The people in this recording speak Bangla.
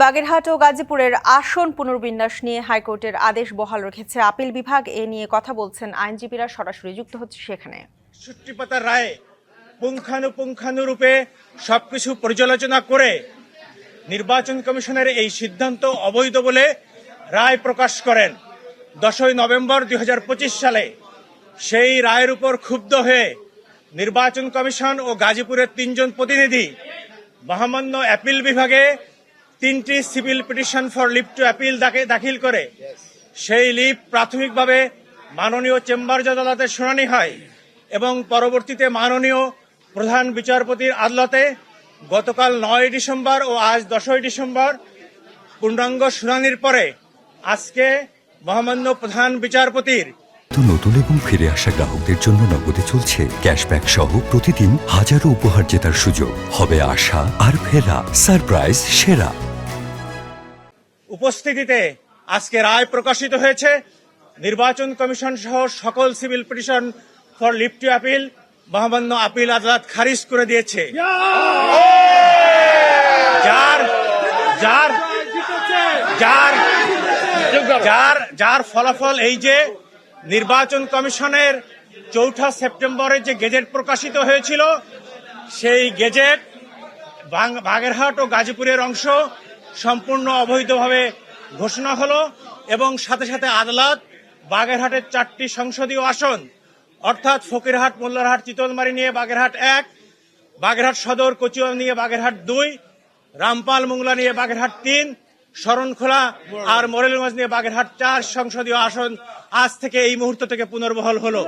বাগেরহাট ও গাজীপুরের আসন পুনর্বিন্যাস নিয়ে হাইকোর্টের আদেশ বহাল রেখেছে আপিল বিভাগ। এ নিয়ে কথা বলছেন আইনজীবীরা। সরাসরি যুক্ত হচ্ছে সেখানে। পাতার রায়ে পুঙ্খানুপুঙ্খানুরূপে সবকিছু পর্যালোচনা করে নির্বাচন কমিশনের এই সিদ্ধান্ত অবৈধ বলে রায় প্রকাশ করেন। দশই নভেম্বর দুই হাজার পঁচিশ সালে সেই রায়ের উপর ক্ষুব্ধ হয়ে নির্বাচন কমিশন ও গাজীপুরের তিনজন প্রতিনিধি মহামান্য অ্যাপিল বিভাগে তিনটি civil petition for leave to appeal দাখিল করে। সেই লিভ প্রাথমিকভাবে মাননীয় চেম্বার আদালতে শুনানি হয় এবং পরবর্তীতে মাননীয় প্রধান বিচারপতির আদালতে গতকাল নয় ডিসেম্বর ও আজ দশই ডিসেম্বর পূর্ণাঙ্গ শুনানির পরে আজকে মহামান্য প্রধান বিচারপতির নতুন এবং ফিরে আসা গ্রাহকদের জন্য নগদে চলছে ক্যাশব্যাক সহ প্রতিদিন হাজারো উপহার জেতার সুযোগ। হবে আশা আর ফেরা। সারপ্রাইজ সেরা। উপস্থিতিতে আজকে রায় প্রকাশিত হয়েছে। নির্বাচন কমিশন সহ সকল civil petition for leave to appeal মহামান্য আপিল আদালত খারিজ করে দিয়েছে। যার যার যার যার যার ফলাফল এই যে নির্বাচন কমিশনের চৌঠা সেপ্টেম্বরে যে গেজেট প্রকাশিত হয়েছিল, সেই গেজেট বাগেরহাট ও গাজীপুরের অংশ সম্পূর্ণ অবৈধভাবে ঘোষণা হলো এবং সাথে সাথে আদালত বাগেরহাটের চারটি সংসদীয় আসন, অর্থাৎ ফকিরহাট, মোল্লারহাট, চিতলমারি নিয়ে বাগেরহাট এক, বাগেরহাট সদর, কচুয়া নিয়ে বাগেরহাট দুই, রামপাল, মোংলা নিয়ে বাগেরহাট তিন, শরণখোলা আর মোরেলগঞ্জ নিয়ে বাগেরহাট চার সংসদীয় আসন আজ থেকে এই মুহূর্ত থেকে পুনর্বহাল হলো।